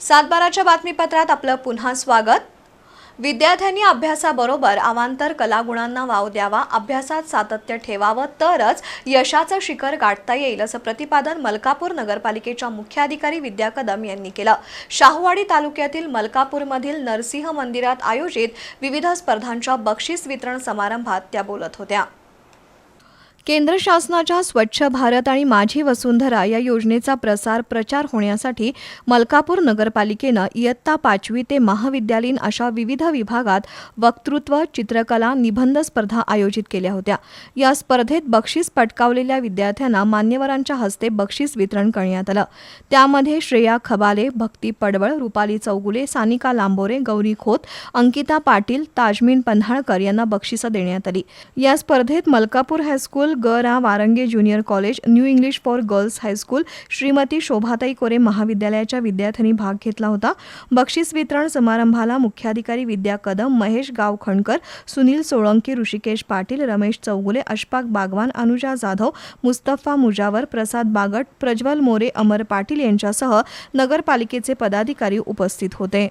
सातबाराच्या बातमीपत्रात आपलं पुन्हा स्वागत. विद्यार्थ्यांनी अभ्यासाबरोबर अवांतर कलागुणांना वाव द्यावा अभ्यासात सातत्य ठेवावं तरच यशाचं शिखर गाठता येईल असं प्रतिपादन मलकापूर नगरपालिकेच्या मुख्याधिकारी विद्या कदम यांनी केलं. शाहूवाडी तालुक्यातील मलकापूरमधील नरसिंह मंदिरात आयोजित विविध स्पर्धांच्या बक्षीस वितरण समारंभात त्या बोलत होत्या. केंद्र शासनाच्या स्वच्छ भारत आणि माझी वसुंधरा या योजनेचा प्रसार प्रचार होण्यासाठी मलकापूर नगरपालिकेनं इयत्ता पाचवी ते महाविद्यालयीन अशा विविध विभागात वक्तृत्व चित्रकला निबंध स्पर्धा आयोजित केल्या होत्या. या स्पर्धेत बक्षीस पटकावलेल्या विद्यार्थ्यांना मान्यवरांच्या हस्ते बक्षीस वितरण करण्यात आलं. त्यामध्ये श्रेया खबाले भक्ती पडवळ रुपाली चौगुले सानिका लांबोरे गौरी खोत अंकिता पाटील ताजमीन पन्हाळकर यांना बक्षिसं देण्यात आली. या स्पर्धेत मलकापूर हायस्कूल ग रा Warange junior college new English for girls high school Shrimati Shobhatai Kore महाविद्यालयाच्या विद्यार्थ्यांनी भाग घेतला होता. बक्षीस वितरण समारंभाला मुख्याधिकारी विद्या कदम महेश गावखणकर सुनील सोळंकी ऋषिकेश पाटील रमेश चौगुले अशफाक बागवान अनुजा जाधव मुस्तफा मुजावर प्रसाद बागट प्रज्वल मोरे अमर पाटील यांच्यासह नगरपालिकेचे पदाधिकारी उपस्थित होते.